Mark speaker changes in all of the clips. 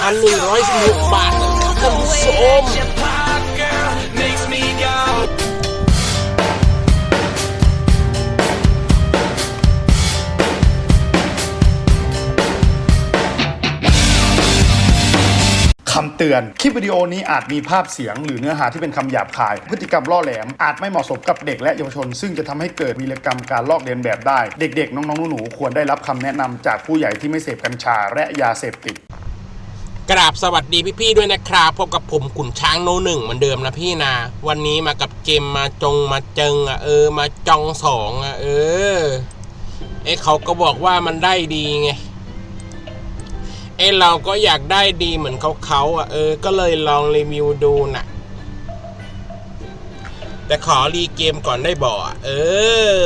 Speaker 1: 4,116 บาทนะครับท่านผู้ชม
Speaker 2: คำเตือน คลิปวิดีโอนี้อาจมีภาพเสียง หรือเนื้อหาที่เป็นคำหยาบคาย พฤติกรรมล่อแหลม อาจไม่เหมาะสมกับเด็กและเยาวชน ซึ่งจะทำให้เกิดวีรกรรมการลอกเลียนแบบได้ เด็กๆ น้องๆ หนูๆ ควรได้รับคำแนะนำจากผู้ใหญ่ที่ไม่เสพกัญชาและยาเสพติด
Speaker 1: กราบสวัสดีพี่ๆด้วยนะครับพบกับผมขุนช้างโนหนึ่งเหมือนเดิมนะพี่นะวันนี้มากับเกมมาจงมาเจิงอะเออ มาจองสองอะเออเอ้เขาก็บอกว่ามันได้ดีไงเอ้เราก็อยากได้ดีเหมือนเขาเขาอะเออ ก็เลยลองรีวิวดูน่ะ แต่ขอรีเกมก่อนได้บ่อเออ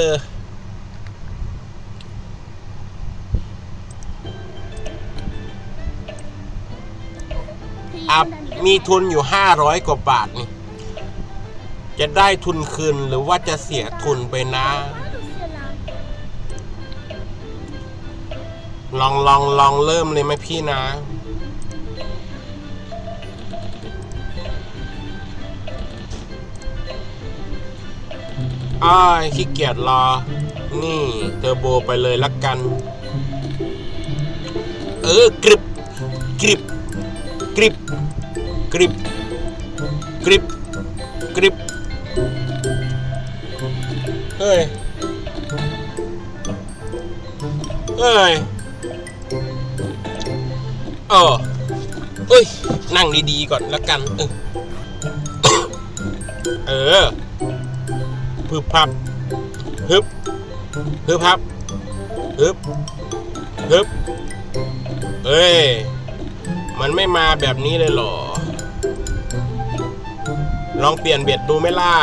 Speaker 1: อัพมีทุนอยู่ 500 กว่าบาทนี่ จะได้ทุนคืนหรือว่าจะเสียทุนไปนะ ลองลองลองเริ่มเลยไหมพี่นะ อ้ายขี้เกียจรอ นี่เทอร์โบไปเลยละกัน เออกริบกริบ กริบกริบกริบกริบเฮ้ยเฮ้ยเออเอ้ย นั่งดีๆก่อนแล้วกัน เออเออพึบพับฮึบฮึบพับฮึบฮึบเฮ้ย มันไม่มาแบบนี้เลยเหรอ ลองเปลี่ยนเบ็ดดูไหมล่ะ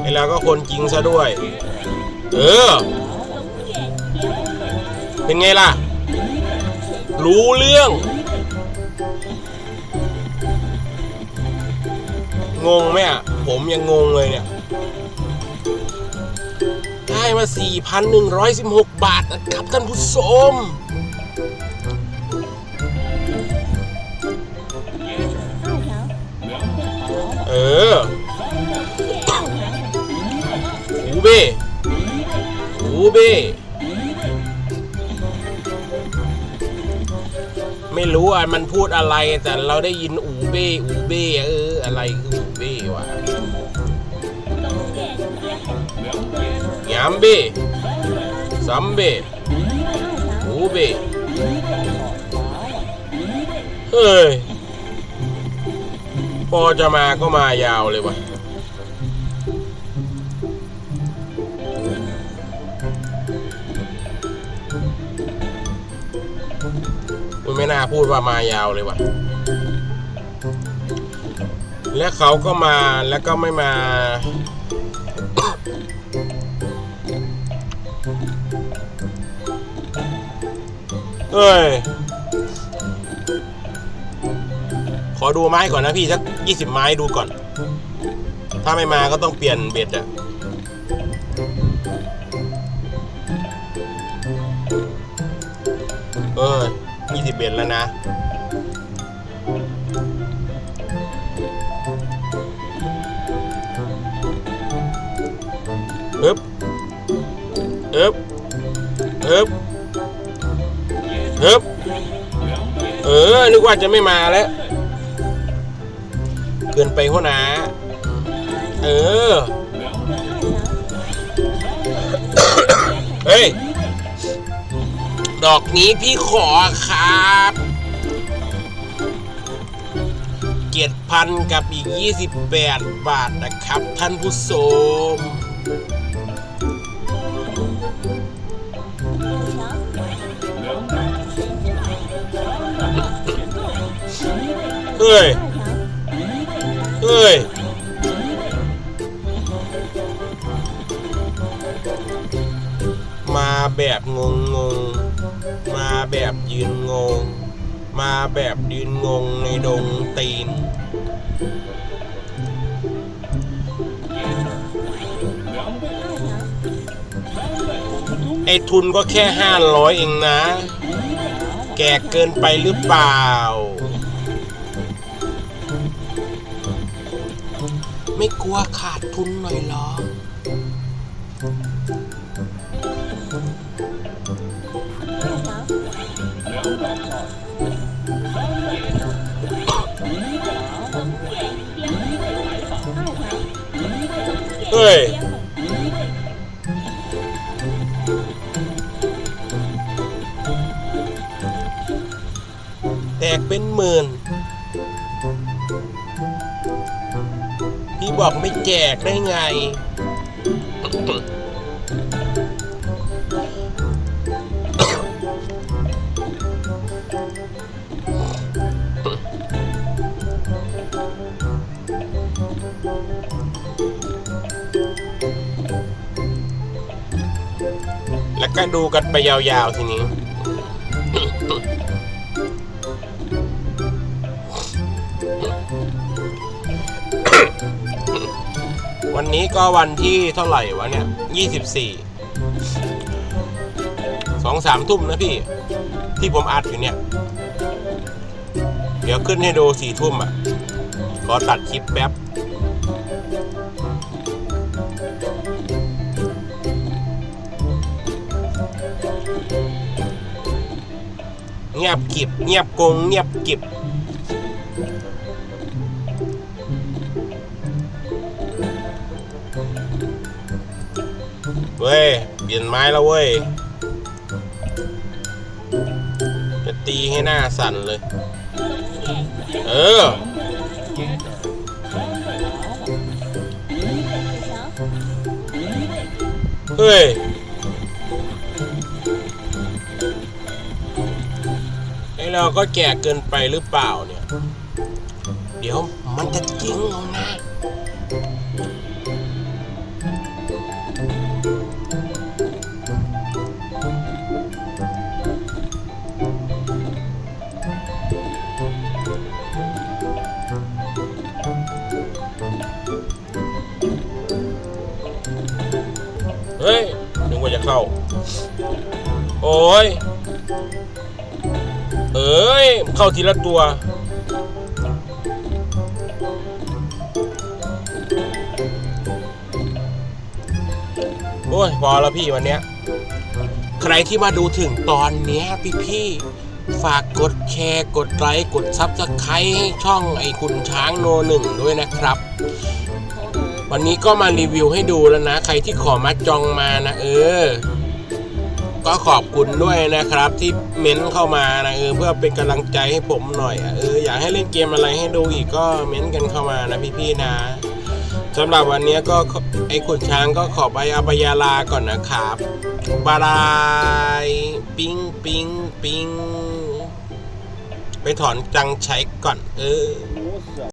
Speaker 1: ไอ้แล้วก็คนจริงซะด้วย เออ เป็นไงล่ะ รู้เรื่อง งงไหมอะ ผมยังงงเลยเนี่ย ได้มา 4,116 บาทนะครับท่านผู้ชมเออหูเบ้หูเบ้ไม่รู้อะมันพูดอะไรแต่เราได้ยินอูเบ้อูเบ้เออ อะไรคืออูเบ้วะ ยามเบ้ซัมเบ้หูเบ้เฮ้ย พอจะมาก็มายาวเลยวะคุณไม่น่าพูดว่ามายาวเลยวะและเขาก็มาแล้วก็ไม่มา เอ้ย ขอดูไม้ก่อนนะพี่สักยี่สิบไม้ดูก่อน ถ้าไม่มาก็ต้องเปลี่ยนเบ็ดอะเออยี่สิบเบ็ดแล้วนะอึบ อึบอึบอึบเออ นึกว่าจะไม่มาแล้ว เกินไปหัวหนา เออ เฮ้ย ดอกนี้พี่ขอครับเกียรติพันกับอีก 28 บาทนะครับ ท่านผู้ชม เฮ้ย เฮ้ย มาแบบงงงง มาแบบยืนงง มาแบบยืนงงในดงตีนไอ้ทุนก็แค่ห้าร้อยเองนะ แก่เกินไปหรือเปล่า ไม่กลัวขาดทุนหน่อยเหรอ เฮ้ย แตกเป็นหมื่น พี่บอกไม่แจกได้ไง แล้วก็ดูกันไปยาวๆทีนี้ วันนี้ก็วันที่เท่าไหร่วะเนี่ยยี่สิบสี่สองสามทุ่มนะพี่ ที่ผมอัดอยู่เนี่ย เดี๋ยวขึ้นให้ดูสี่ทุ่มอะ ขอตัดคลิปแป๊บเงียบกิบเงียบกงเงียบกิบ เว้ย เปลี่ยนไม้แล้วเว้ย จะตีให้หน้าสั่นเลย เออ เฮ้ย ไอเราก็แก่เกินไปหรือเปล่าเนี่ย เดี๋ยวมันจะจริงเอานะ นึกว่าจะเข้า โอ้ย เอ้ย เข้าทีละตัว โอ้ย พอแล้วพี่วันเนี้ย ใครที่มาดูถึงตอนเนี้ยพี่พี่ฝากกดแชร์ กดไลค์ กดซับสไครต์ให้ช่องไอ้คุณช้างโนหนึ่งด้วยนะครับ วันนี้ก็มารีวิวให้ดูแล้วนะ ใครที่ขอมาจองมานะเออ ก็ขอบคุณด้วยนะครับ ที่เม้นเข้ามานะเออเพื่อเป็นกำลังใจให้ผมหน่อยอะเอออยากให้เล่นเกมอะไรให้ดูอีกก็เม้นกันเข้ามานะพี่ๆนะสำหรับวันนี้ก็ไอ้ขุนช้างก็ขอไปอาบยาลาก่อนนะครับบายบายปิ้งปิ้งปิ้งไปถอนจังใช้ก่อน เออ